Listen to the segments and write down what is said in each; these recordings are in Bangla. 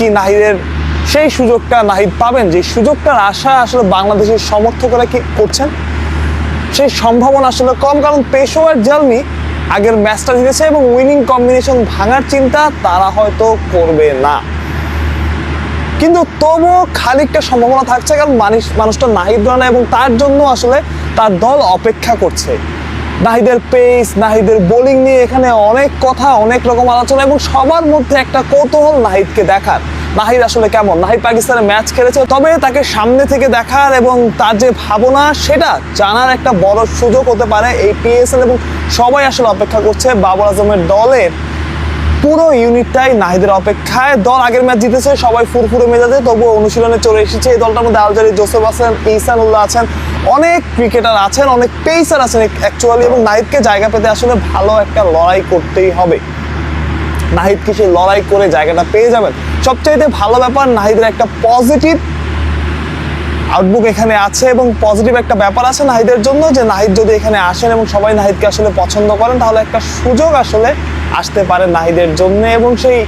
কি নাহিদের, সেই সুযোগটা নাহিদ পাবেন, যে সুযোগটার আশা আসলে বাংলাদেশের সমর্থকরা কি করছেন? সেই সম্ভাবনা আসলে কম, কারণ পেশোয়ার জালমি আগের ম্যাচটা জিতেছে এবং উইনিং কম্বিনেশন ভাঙার চিন্তা তারা হয়তো করবে না। কিন্তু তবুও খানিকটা সম্ভাবনা থাকছে, কারণ মানুষ মানুষটা নাহিদ রানা এবং তার জন্য আসলে তার দল অপেক্ষা করছে। নাহিদের পেস নাহিদের বোলিং নিয়ে এখানে অনেক কথা, অনেক রকম আলোচনা এবং সবার মধ্যে একটা কৌতূহল নাহিদকে দেখার। নাহিদ আসলে কেমন? নাহিদ পাকিস্তানের ম্যাচ খেলেছে, তবে তাকে সামনে থেকে দেখার এবং তার যে ভাবনা, সেটা জানার একটা বড় সুযোগ হতে পারে এই পিএসএল এবং সবাই আসলে অপেক্ষা করছে বাবর আজমের দলের পুরো ইউনিটটাই নাহিদের অপেক্ষায়। দল আগের ম্যাচ জিতেছে, সবাই ফুরফুরে মেজাজে, তবুও অনুশীলনে চলে এসেছে। এই দলটার মধ্যে আলজারি জোসেফ আছেন, ইসানুল্লাহ আছেন, অনেক ক্রিকেটার আছেন, অনেক পেসার আছেন অ্যাকচুয়ালি এবং নাহিদকে জায়গা পেতে আসলে ভালো একটা লড়াই করতেই হবে। নাহিদ কি সেই লড়াই করে জায়গাটা পেয়ে যাবেন? সবচাইতে ভালো ব্যাপার, নাহিদের একটা পজিটিভ আউটবুক এখানে আছে, এবং পজিটিভ একটা ব্যাপার আছে নাহিদের জন্য, যে নাহিদ যদি এখানে আসেন এবং সবাই নাহিদকে আসলে পছন্দ করেন, তাহলে একটা সুযোগ আসলে আসতে পারে নাহিদের জন্য এবং সেই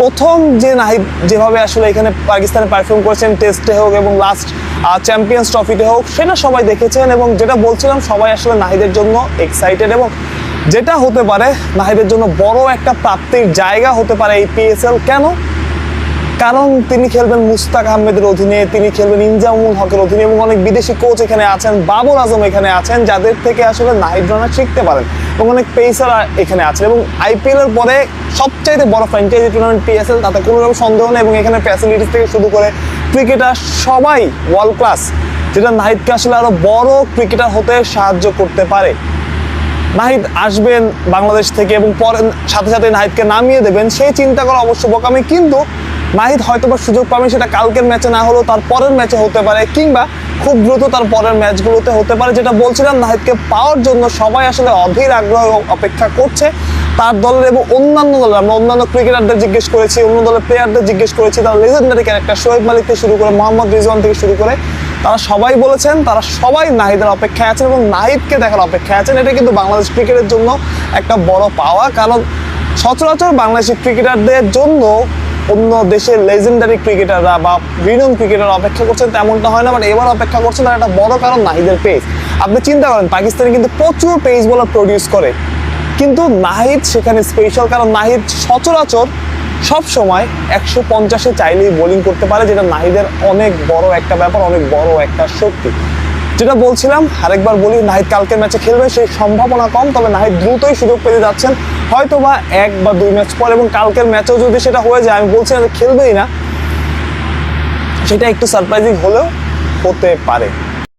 প্রথম যে নাহিদ যেভাবে আসলে এখানে পাকিস্তানে পারফর্ম করেছেন টেস্টে হোক এবং লাস্ট চ্যাম্পিয়ন্স ট্রফিতে হোক, সেটা সবাই দেখেছেন এবং যেটা বলছিলাম, সবাই আসলে নাহিদের জন্য এক্সাইটেড এবং যেটা হতে পারে, নাহিদের জন্য বড় একটা প্রাপ্তির জায়গা হতে পারে এই পিএসএল কেন? কারণ তিনি খেলবেন মুস্তাক আহমেদের অধীনে, তিনি খেলবেন ইনজামুল হকের অধীনে এবং অনেক বিদেশি কোচ এখানে আছেন, বাবর আজম এখানে আছেন, যাদের থেকে আসলে নাহিদ রানা শিখতে পারেন। এবং অনেক পেসার এখানে আছেন এবং আইপিএল এর পরে সবচাইতে বড় ফ্র্যাঞ্চাইজি টুর্নামেন্ট পিএসএল তাতে কোনো রকম সন্দেহ নেই এবং এখানে ফ্যাসিলিটিস থেকে শুরু করে ক্রিকেটার সবাই ওয়ার্ল্ড ক্লাস যেটা নাহিদকে আসলে আরও বড় ক্রিকেটার হতে সাহায্য করতে পারে। নাহিদ আসবেন বাংলাদেশ থেকে এবং পরে সাথে সাথে নাহিদকে নামিয়ে দেবেন, সেই চিন্তা করা অবশ্য বোকামি, কিন্তু নাহিদ হয়তো বা সুযোগ পাবেন সেটা কালকের ম্যাচে না হলেও তার পরের ম্যাচে হতে পারে, কিংবা খুব দ্রুত তার পরের ম্যাচগুলোতে হতে পারে, যেটা বলছিলাম, নাহিদকে পাওয়ার জন্য সবাই আসলে অধীর আগ্রহ অপেক্ষা করছে। তার দলের এবং অন্যান্য দলের, আমরা অন্যান্য ক্রিকেটারদের জিজ্ঞেস করেছি, অন্য দলের প্লেয়ারদের জিজ্ঞেস করেছি, তারা লেজেন্ডারি ক্যারেক্টার শোয়েব মালিক থেকে শুরু করে, মোহাম্মদ রিজওয়ান থেকে শুরু করে, তারা সবাই বলেছেন, তারা সবাই নাহিদের অপেক্ষায় আছেন এবং নাহিদকে দেখার অপেক্ষায় আছেন। এটা কিন্তু বাংলাদেশ ক্রিকেটের জন্য একটা বড় পাওয়া, কারণ সচরাচর বাংলাদেশি ক্রিকেটারদের জন্য অন্য দেশের লেজেন্ডারি ক্রিকেটাররা বা রিনন ক্রিকেটার অপেক্ষা করছেন, তেমনটা হয় না বাট এবার অপেক্ষা করছেন, তার একটা বড় কারণ নাহিদের পেস আপনি চিন্তা করেন, পাকিস্তানে কিন্তু প্রচুর পেস বলার প্রডিউস করে। কিন্তু নাহিদ সেখানে স্পেশাল কারণ নাহিদ সচরাচর সব সময় একশো পঞ্চাশে চাইলেই বোলিং করতে পারে, যেটা নাহিদের অনেক বড় একটা ব্যাপার, অনেক বড় একটা শক্তি। যেটা বলছিলাম, আরেকবার বলি, নাহিদ কালকের ম্যাচে খেলবে, সেই সম্ভাবনা কম, তবে নাহিদ দ্রুতই সুযোগ পেতে যাচ্ছেন। হয়তো বা এক বা দুই ম্যাচ পর, এবং কালকের ম্যাচেও যদি সেটা হয়ে যায়, আমি বলছি খেলবেই না, সেটা একটু সারপ্রাইজিং হলেও হতে পারে।